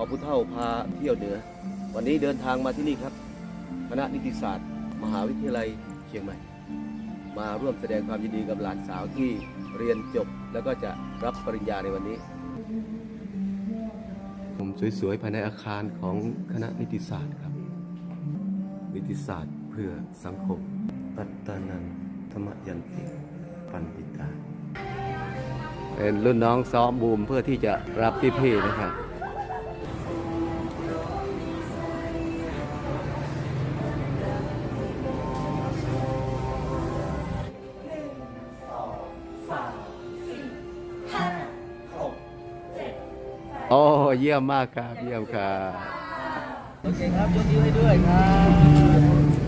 อผู้เฒ่าพาเที่ยวเหนือ วันนี้เดินทางมาที่นี่ครับ คณะนิติศาสตร์ มหาวิทยาลัยเชียงใหม่ มาร่วมแสดงความยินดีกับหลานสาวที่เรียนจบ แล้วก็จะรับปริญญาในวันนี้ ผมสวยๆภายในอาคารของคณะนิติศาสตร์ครับ นิติศาสตร์เพื่อสังคม ปัตตานันธรรมยันติปันติตาเป็นรุ่นน้องซ้อมบูมเพื่อที่จะรับพี่ๆนะครับ โอ้เยี่ยมมากครับ เยี่ยมครับโอเคครับยกนิ้วให้ด้วยครับ